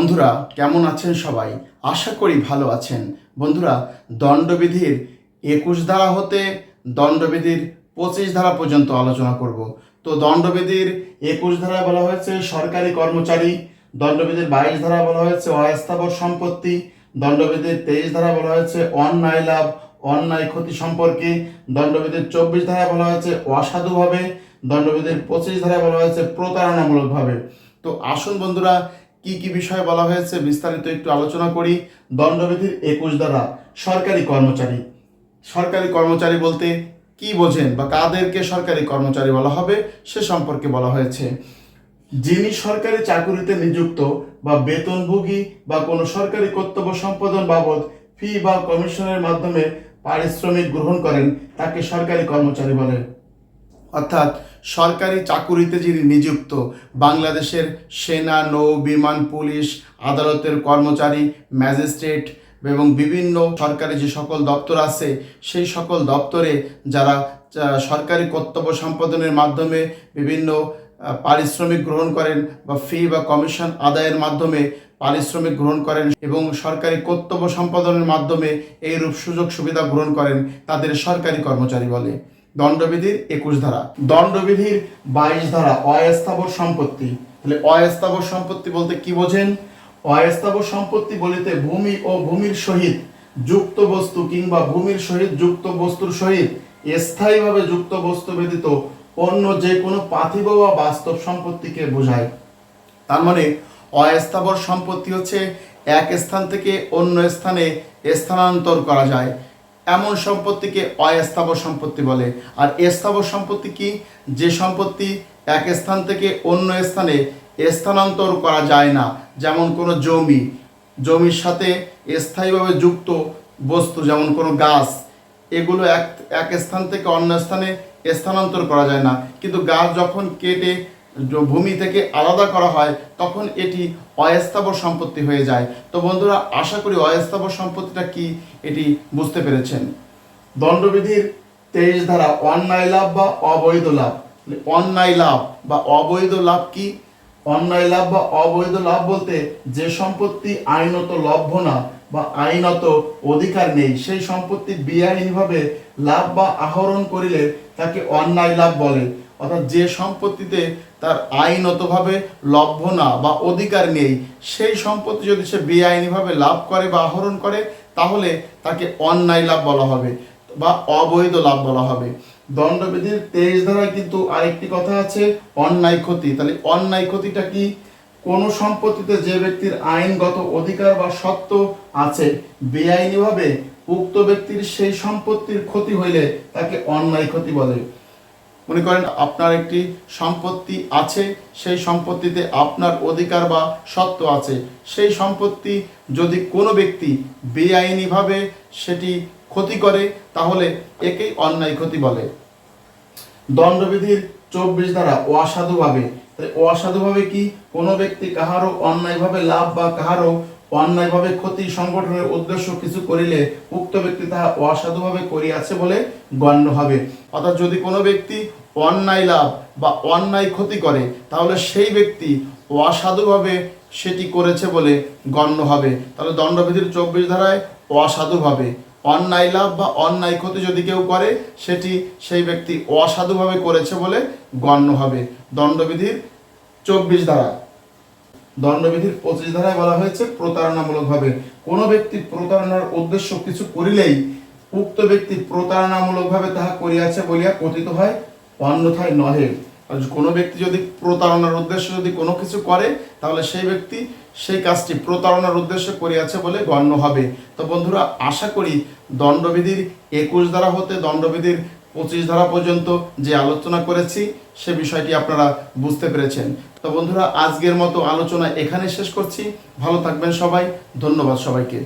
বন্ধুরা, কেমন আছেন সবাই? আশা করি ভালো আছেন। বন্ধুরা, দণ্ডবিধির একুশ ধারা হতে দণ্ডবিধির পঁচিশ ধারা পর্যন্ত আলোচনা করব। তো দণ্ডবিধির একুশ ধারায় বলা হয়েছে, সরকারি কর্মচারী, দণ্ডবিধির বাইশ ধারা বলা হয়েছে, অস্থাবর সম্পত্তি, দণ্ডবিধির তেইশ ধারা বলা হয়েছে, অন্যায় লাভ, অন্যায় ক্ষতি সম্পর্কে, দণ্ডবিধির চব্বিশ ধারায় বলা হয়েছে, অসাধুভাবে, দণ্ডবিধির পঁচিশ ধারায় বলা হয়েছে, প্রতারণামূলকভাবে। তো আসুন বন্ধুরা কি কি বিষয় বলা হয়েছে বিস্তারিত একটু আলোচনা করি। দণ্ডবিধির একুশ দ্বারা সরকারি কর্মচারী। সরকারি কর্মচারী বলতে কি বোঝেন বা কাদেরকে সরকারি কর্মচারী বলা হবে সে সম্পর্কে বলা হয়েছে। যিনি সরকারি চাকুরিতে নিযুক্ত বা বেতনভোগী বা কোনো সরকারি কর্তব্য সম্পাদন বাবদ ফি বা কমিশনের মাধ্যমে পারিশ্রমিক গ্রহণ করেন, তাকে সরকারি কর্মচারী বলে। অর্থাৎ সরকারি চাকুরিতে যিনি নিযুক্ত, বাংলাদেশের সেনা, নৌ, বিমান, পুলিশ, আদালতের কর্মচারী, ম্যাজিস্ট্রেট এবং বিভিন্ন সরকারি যে সকল দপ্তর আছে, সেই সকল দপ্তরে যারা সরকারি কর্তব্য সম্পাদনের মাধ্যমে বিভিন্ন পারিশ্রমিক গ্রহণ করেন বা ফি বা কমিশন আদায়ের মাধ্যমে পারিশ্রমিক গ্রহণ করেন এবং সরকারি কর্তব্য সম্পাদনের মাধ্যমে এইরূপ সুযোগ সুবিধা গ্রহণ করেন, তাদের সরকারি কর্মচারী বলে। দণ্ডবিধির একুশ ধারা। দণ্ডবিধির বাইশ ধারা, অস্থাবর সম্পত্তি। তাহলে অস্থাবর সম্পত্তি বলতে কি বোঝেন? অস্থাবর সম্পত্তি বলিতে ভূমি ও ভূমির সহিত যুক্ত বস্তু কিংবা ভূমির সহিত যুক্ত বস্তুর সহিত স্থায়ীভাবে যুক্ত বস্তু ব্যতীত অন্য যে কোনো পার্থিব বা বাস্তব সম্পত্তিকে বোঝায়। তার মানে অস্থাবর সম্পত্তি হচ্ছে এক স্থান থেকে অন্য স্থানে স্থানান্তর করা যায়। এমন সম্পত্তিকে অস্থাবর সম্পত্তি বলে। আর স্থাবর সম্পত্তি কি? যে সম্পত্তি এক স্থান থেকে অন্য স্থানে স্থানান্তর করা যায় না। যেমন কোনো জমি। জমির সাথে স্থায়ীভাবে যুক্ত বস্তু, যেমন কোনো গাছ, এগুলো এক এক স্থান থেকে অন্য স্থানে স্থানান্তর করা যায় না। কিন্তু গাছ যখন কেটে ভূমি থেকে আলাদা করা হয়, তখন এটি অস্থাবর সম্পত্তি হয়ে যায়। তো বন্ধুরা, আশা করি অস্থাবর সম্পত্তিটা কি এটি বুঝতে পেরেছেন। দণ্ডবিধির তেইশ ধারা, অন্যায় লাভ বা অবৈধ লাভ। অন্যায় লাভ বা অবৈধ লাভ কি? অন্যায় লাভ বা অবৈধ লাভ বলতে যে সম্পত্তি আইনত লভ্য না বা আইনত অধিকার নেই, সেই সম্পত্তি বেআইনিভাবে লাভ বা আহরণ করিলে তাকে অন্যায় লাভ বলে। অর্থাৎ যে সম্পত্তিতে তার আইনতভাবে লভ্য না বা অধিকার নেই, সেই সম্পত্তি যদি সে বেআইনিভাবে লাভ করে বা আহরণ করে, তাহলে তাকে অন্যায় লাভ বলা হবে বা অবৈধ লাভ বলা হবে। দণ্ডবিধির তেইশ ধারায় কিন্তু আরেকটি কথা আছে, অন্যায় ক্ষতি। তাহলে অন্যায় ক্ষতিটা কি? কোন সম্পত্তিতে যে ব্যক্তির আইনগত অধিকার বা সত্ত্ব আছে, বেআইনিভাবে উক্ত ব্যক্তির সেই সম্পত্তির ক্ষতি হইলে তাকে অন্যায় ক্ষতি বলে। মনে করেন আপনার একটি সম্পত্তি আছে, সেই সম্পত্তিতে আপনার অধিকার বা সত্ত্ব আছে। সেই সম্পত্তি যদি কোনো ব্যক্তি বেআইনিভাবে সেটি ক্ষতি করে, তাহলে একেই অন্যায় ক্ষতি বলে। দণ্ডবিধির চব্বিশ দ্বারা অসাধুভাবে। অসাধুভাবে কি কোনো ব্যক্তি কাহারও অন্যায়ভাবে লাভ বা কাহারও অন্যায়ভাবে ক্ষতি সংগঠনের উদ্দেশ্য কিছু করিলে উক্ত ব্যক্তি তাহা অসাধুভাবে করিয়াছে বলে গণ্য হবে। অর্থাৎ যদি কোনো ব্যক্তি অন্যায় লাভ বা অন্যায় ক্ষতি করে, তাহলে সেই ব্যক্তি অসাধুভাবে সেটি করেছে বলে গণ্য হবে। তাহলে দণ্ডবিধির চব্বিশ ধারায় অসাধুভাবে, অন্যায় লাভ বা অন্যায় ক্ষতি যদি কেউ করে, সেটি সেই ব্যক্তি অসাধুভাবে করেছে বলে গণ্য হবে। দণ্ডবিধির চব্বিশ ধারা। দণ্ডবিধির পঁচিশ ধারায় বলা হয়েছে, প্রতারণামূলকভাবে। কোনো ব্যক্তি প্রতারণার উদ্দেশ্য কিছু করিলেই, উক্ত ব্যক্তি প্রতারণামূলকভাবে তাহা করিয়াছে বলিয়া কথিত হয় অন্যথায় নহে। কোনো ব্যক্তি যদি প্রতারণার উদ্দেশ্যে যদি কোনো কিছু করে, তাহলে সেই ব্যক্তি সেই কাজটি প্রতারণার উদ্দেশ্যে করিয়াছে বলে গণ্য হবে। তো বন্ধুরা, আশা করি দণ্ডবিধির একুশ ধারা হতে দণ্ডবিধির পঁচিশ ধারা পর্যন্ত যে আলোচনা করেছি, সে বিষয়টি আপনারা বুঝতে পেরেছেন। তো বন্ধুরা, আজকের মতো আলোচনা এখানে শেষ করছি। ভালো থাকবেন সবাই। ধন্যবাদ সবাইকে।